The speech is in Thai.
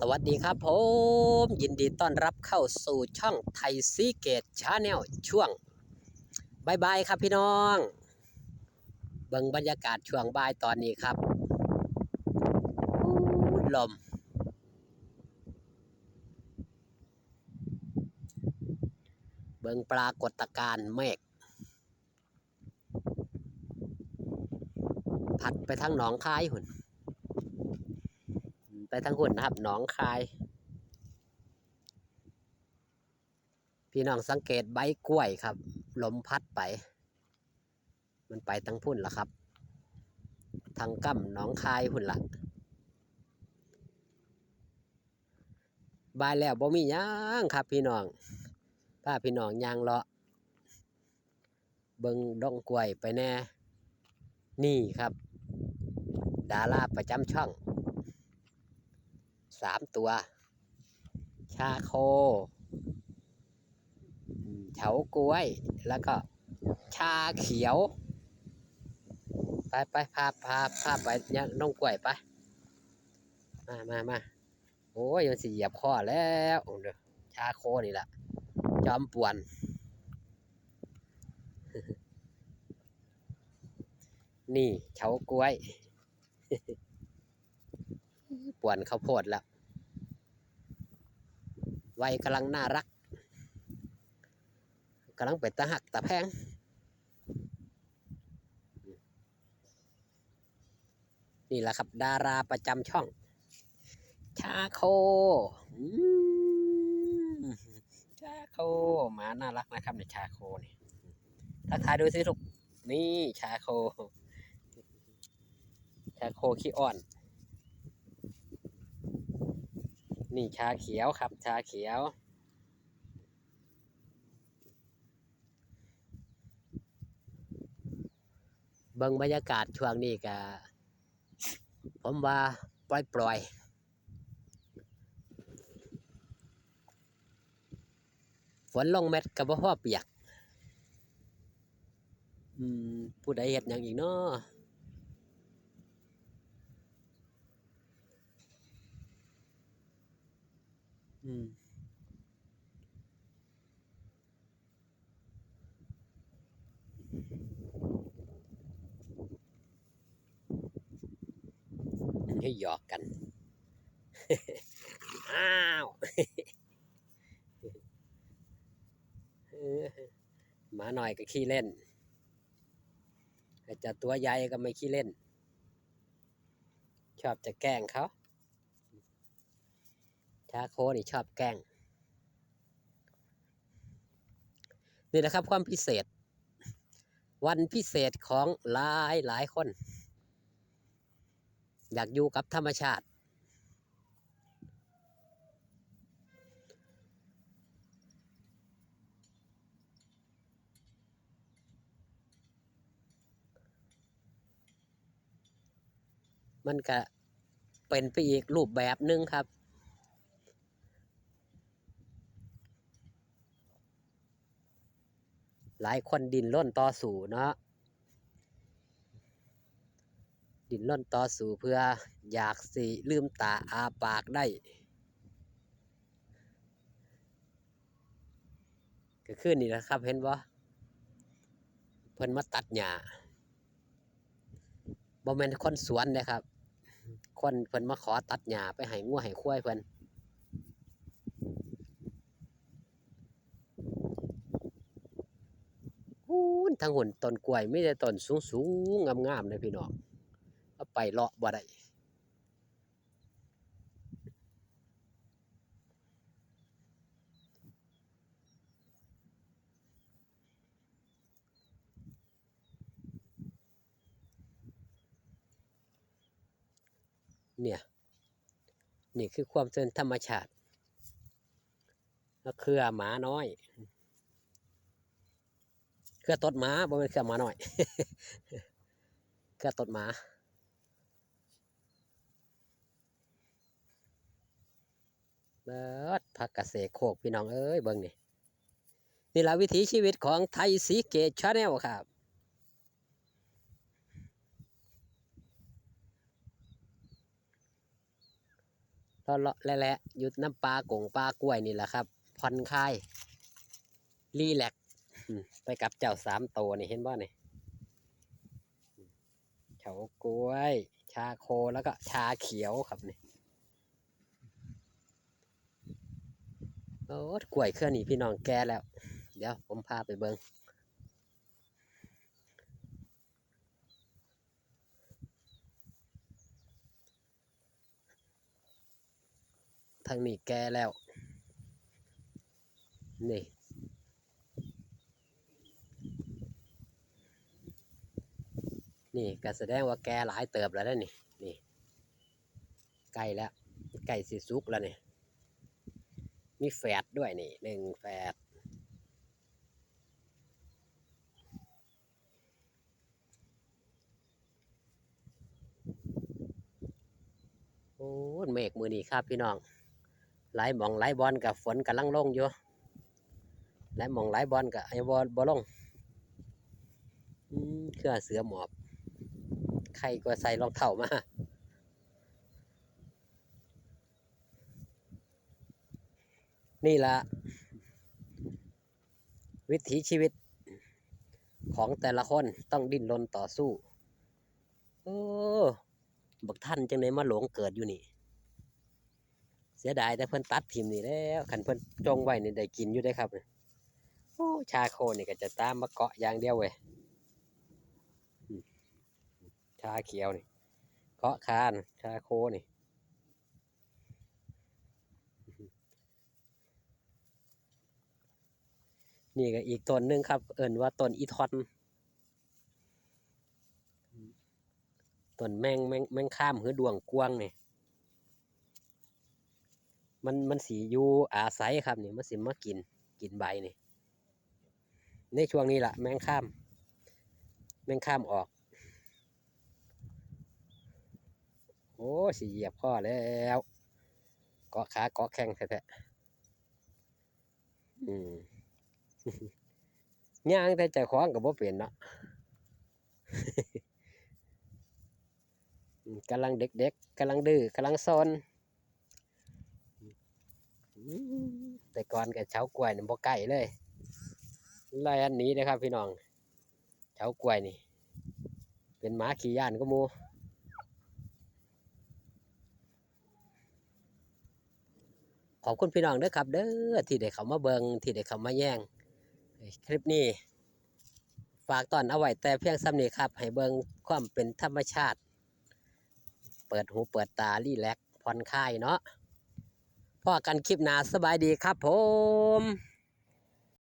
สวัสดีครับผม ยินดีต้อนรับเข้าสู่ช่องไทยซีเกตชาแนลช่วงบายบายครับพี่น้องเบิ่งบรรยากาศช่วงบ่ายตอนนี้ครับลม เบิ่งปรากฏการณ์เมฆพัดไปทางหนองคายหุ่น ไปทางหุ่นนะครับ หนองคาย พี่น้องสังเกตใบกล้วยครับลมพัดไป มันไปทางพุ่นละครับ ทางกั้มหนองคายหุ่นละบายแล้วบ่มีหยังครับ พี่น้องถ้าพี่น้องยางเลาะเบิงดองกล้วยไปแน่ นี่ครับ ดาราประจำช่อง สามตัว ชาโคเฉากล้วย แล้วก็ชาเขียว ไปไปพาพาพาไปยังน้องกล้วยไป มามามาโอ้ยมันสิเหยียบคอแล้วเดี๋ยวชาโคนี่แหละจอมป่วนนี่เฉากล้วย ป่วนข้าวโพดแล้ววัยกำลังน่ารักกำลังเป็นตาหักตาแพงนี่แหละครับ ดาราประจำช่อง ชาโคชาโคหมาน่ารักนะครับในชาโคนี่ทักทายดูสิลูกนี่ชาโค ชาโคขี้อ้อน นี่ชาเขียวครับ ชาเขียว เบิ่งบรรยากาศช่วงนี้ก็ผมว่าปล่อยปล่อยๆฝนลงเม็ดกับพ่อเปียก อืม ผู้ใดเห็ดหยังอีกเนาะ อืมให้หยอกกัน อ้าวหมาหน่อยก็ขี้เล่นแต่จะตัวใหญ่ก็ไม่ขี้เล่น ชอบจะแกล้งเขา ชาโคนี่ชอบแกล้ง นี่นะครับ ความพิเศษ วันพิเศษของหลายหลายคน อยากอยู่กับธรรมชาติ มันก็เป็นไปอีกรูปแบบหนึ่งครับ หลายคนดินร่นต่อสู่เนาะดินร่นต่อสู่เพื่ออยากสิลืมตาอาปากได้ ก็คือนี่นะครับเห็นบ่เพิ่นมาตัดหญ้าบ่แม่นคนสวนนะครับ คนเพิ่นมาขอตัดหญ้าไปให้งัวให้ควายเพิ่น ทั้งหุ่นต้นกล้วยไมีแต่ต้นสูงๆงามๆเลยพี่น้องเอาไปเลาะบ่ได้เนี่ย นี่คือความเป็นธรรมชาติ แล้วเครือหมาน้อย เครือตดหมาบ่เป็นเครือหมาหน้อย เครือตดหมาเบิดพักเกษตรโคกพี่น้องเอ้ยเบิ่งนี่นี่แหละวิถีชีวิตของไทยสีเกตชาแนลครับอเลาะๆแหละๆอยู่น้ำปลากงปลากล้วยนี่แหละครับผ่อนคลายรีแลก ไปกับเจ้าสามตัวนี่เห็นบ่นี่เฉากล้วย ชาโคแล้วก็ชาเขียวครับนี่โอ้กล้วยเครื่อนี่พี่น้องแก่แล้ว เดี๋ยวผมพาไปเบิงทางนี้แก่แล้ว นี่ นี่ก็แสดงว่าแกหลายเติบแล้วนะนี่นี่ใกล้แล้วใกล้สิสุกแล้วนี่มีแฝดด้วยนี่หนึ่งแฝดโอ้เมฆมือนี่ครับพี่น้องหลายมองหลายบอลกับฝนกำลังลงอยู่หลายมองหลายบอลกับไอ้บอลบอลงเครือเสือหมอบ ใครก็ใส่รองเท้ามานี่ละวิถีชีวิตของแต่ละคนต้องดิ้นรนต่อสู้ โอ้บักท่านจังไหนมาหลงเกิดอยู่นี่ เสียดายแต่เพิ่นตัดทิมนี่แล้วขันเพิ่นจงไว้นี่ได้กินอยู่ได้ครับโอ้ชาโคนี่ก็จะตามมาเกาะอย่างเดียวเว้ย ชาเขียวนี่เกาะคานชาโคนี่นี่ก็อีกต้นหนึ่งครับ เอิ่นว่าต้นอีทอนต้นแมงแมงแมงข้ามหือดวงกวางนี่มันมันสีอยู่อาศัยครับนี่มันสิมากินกินใบนี่ในช่วงนี้แหละแมงข้าม แมงข้ามออก อ้สิเหยียบพ่อแล้วเกาะขาเกาะแข้งแท้ๆอืมย่างแต่ใจคว้างกับบ่เป็นเนาะกำลังเด็กๆกำลังดื้อกำลังซนแต่ก่อนกับเช้ากล้วยนี่บ่ใกล้เลยไล่อันนี้นะครับพี่น้องเช้ากล้วยนี่ เป็นหมาขี่ย่านก็มู ขอบคุณพี่น้องเด้อครับ เด้อที่ได้เข้ามาเบิงที่ได้เข้ามาแย่งคลิปนี้ ฝากตอนเอาไว้แต่เพียงซ้ำนี้ครับ ให้เบิงความเป็นธรรมชาติ เปิดหูเปิดตารีแลกผ่อนคลายเนาะพ่อกันคลิปหนาสบายดีครับผม